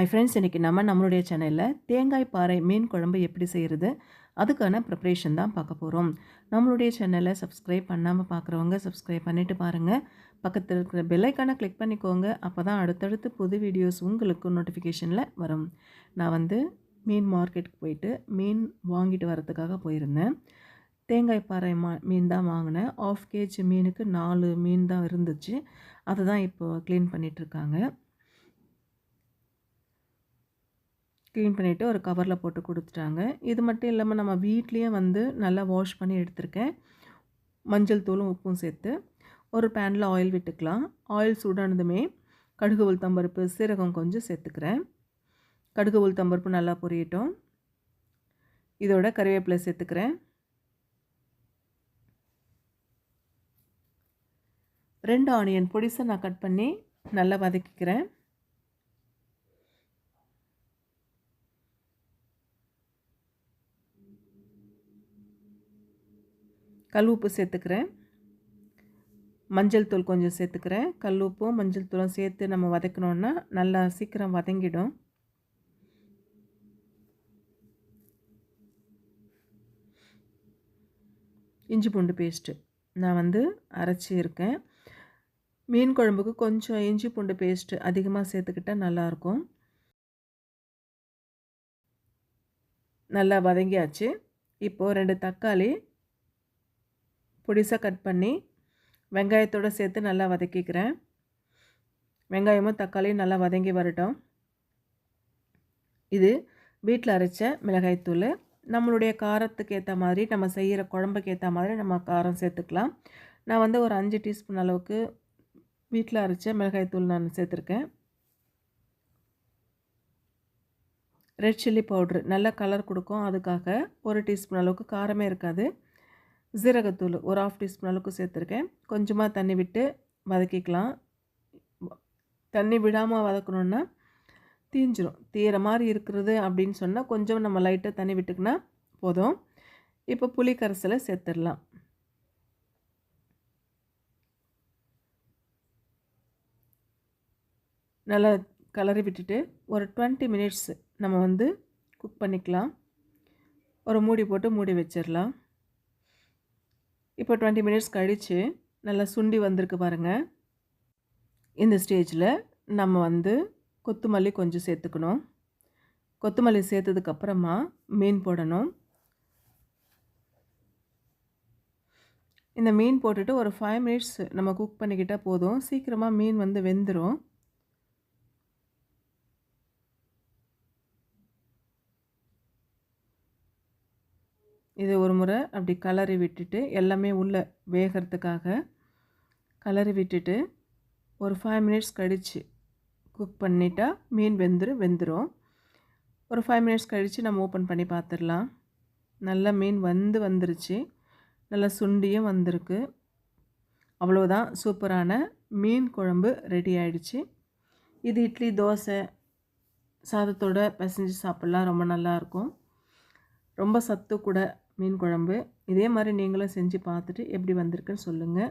ஐ friends இன்றைக்கி நம்ம நம்மளுடைய சேனலில் தேங்காய் பாறை மீன் குழம்பு எப்படி செய்கிறது அதுக்கான ப்ரிப்ரேஷன் தான் பார்க்க போகிறோம் நம்மளுடைய சேனலை சப்ஸ்கிரைப் பண்ணாமல் பார்க்குறவங்க சப்ஸ்கிரைப் பண்ணிவிட்டு பாருங்கள் பக்கத்தில் இருக்கிற பெல்லைக்கானை கிளிக் பண்ணிக்கோங்க. அப்போ தான் அடுத்தடுத்து புது வீடியோஸ் உங்களுக்கு நோட்டிஃபிகேஷனில் வரும். நான் வந்து மீன் மார்க்கெட்டுக்கு போயிட்டு மீன் வாங்கிட்டு வரத்துக்காக போயிருந்தேன். தேங்காய் பாறை மா மீன் தான் வாங்கினேன். ஆஃப் கேஜி மீனுக்கு நாலு மீன் தான் இருந்துச்சு. அதை தான் இப்போது க்ளீன் பண்ணிகிட்ருக்காங்க க்ளீன் பண்ணிவிட்டு ஒரு கவரில் போட்டு கொடுத்துட்டாங்க. இது மட்டும் இல்லாமல் நம்ம வீட்லேயே வந்து நல்லா வாஷ் பண்ணி எடுத்திருக்கேன். மஞ்சள் தூளும் உப்பும் சேர்த்து. ஒரு பேனில் ஆயில் விட்டுக்கலாம். ஆயில் சூடானதுமே கடுகு உளுத்தம்பருப்பு சீரகம் கொஞ்சம் சேர்த்துக்கிறேன். கடுகு உளுத்தம்பருப்பு நல்லா பொரியட்டும். இதோட கறிவேப்பிலை சேர்த்துக்கிறேன். ரெண்டு ஆனியன் பொடிசை நான் கட் பண்ணி நல்லா வதக்கிக்கிறேன். கல் உப்பு சேர்த்துக்கிறேன். மஞ்சள் தூள் கொஞ்சம் சேர்த்துக்கிறேன். கல் உப்பும் மஞ்சள் தூளும் சேர்த்து நம்ம வதக்கினோன்னா நல்லா சீக்கிரம் வதங்கிடும். இஞ்சி பூண்டு பேஸ்ட்டு நான் வந்து அரைச்சி இருக்கேன். மீன் குழம்புக்கு கொஞ்சம் இஞ்சி பூண்டு பேஸ்ட்டு அதிகமாக சேர்த்துக்கிட்டால் நல்லாயிருக்கும். நல்லா வதங்கியாச்சு. இப்போது ரெண்டு தக்காளி பொடிசாக கட் பண்ணி வெங்காயத்தோடு சேர்த்து நல்லா வதக்கிக்கிறேன். வெங்காயமும் தக்காளியும் நல்லா வதங்கி வரட்டும். இது வீட்டில் அரைச்ச மிளகாய்த்தூள் நம்மளுடைய காரத்துக்கு ஏற்ற மாதிரி நம்ம செய்கிற குழம்புக்கு ஏற்ற மாதிரி நம்ம காரம் சேர்த்துக்கலாம். நான் வந்து ஒரு அஞ்சு டீஸ்பூன் அளவுக்கு வீட்டில் அரைச்ச மிளகாய்த்தூள் நான் சேர்த்துருக்கேன். Red chilli powder. நல்ல கலர் கொடுக்கும். அதுக்காக ஒரு டீஸ்பூன் அளவுக்கு காரமே இருக்காது. ஜீரகத்தூள் ஒரு ஆஃப் டீஸ்பூன் அளவுக்கு சேர்த்துருக்கேன். கொஞ்சமாக தண்ணி விட்டு வதக்கிக்கலாம். தண்ணி விடாமல் வதக்கணுன்னா தீஞ்சிரும். தீர மாதிரி இருக்கிறது அப்படின்னு சொன்னால் கொஞ்சம் நம்ம லைட்டாக தண்ணி விட்டுக்கினா போதும். இப்போ புளி கரைசலை சேர்த்துடலாம். நல்லா கலரி விட்டுட்டு ஒரு டுவெண்ட்டி மினிட்ஸ் நம்ம வந்து குக் பண்ணிக்கலாம். ஒரு மூடி போட்டு மூடி வச்சிடலாம். இப்போ டுவெண்ட்டி மினிட்ஸ் கழித்து நல்லா சுண்டி வந்திருக்கு பாருங்கள் இந்த ஸ்டேஜில் நம்ம வந்து கொத்துமல்லி கொஞ்சம் சேர்த்துக்கணும். கொத்தமல்லி சேர்த்ததுக்கப்புறமா மீன் போடணும். இந்த மீன் போட்டுட்டு ஒரு ஃபைவ் மினிட்ஸ் நம்ம குக் பண்ணிக்கிட்டால் போதும். சீக்கிரமாக மீன் வந்து வெந்துடும் இது ஒரு முறை அப்படி கலரி விட்டுட்டு எல்லாமே உள்ளே வேகிறதுக்காக கலரி விட்டுட்டு ஒரு ஃபைவ் மினிட்ஸ் கழித்து குக் பண்ணிட்டா மீன் வெந்துடும் வெந்துடும் ஒரு ஃபைவ் மினிட்ஸ் கழித்து நம்ம ஓப்பன் பண்ணி பார்த்துடலாம் நல்லா மீன் வந்து வந்துருச்சு. நல்லா சுண்டியும் வந்திருக்கு. அவ்வளோதான் சூப்பரான மீன் குழம்பு ரெடி ஆயிடுச்சு. இது இட்லி தோசை சாதத்தோடு பிசைஞ்சு சாப்பிட்லாம். ரொம்ப நல்லாயிருக்கும் ரொம்ப சத்து கூட மீன் குழம்பு. இதே மாதிரி நீங்களும் செஞ்சு பார்த்துட்டு எப்படி வந்திருக்குன்னு சொல்லுங்கள்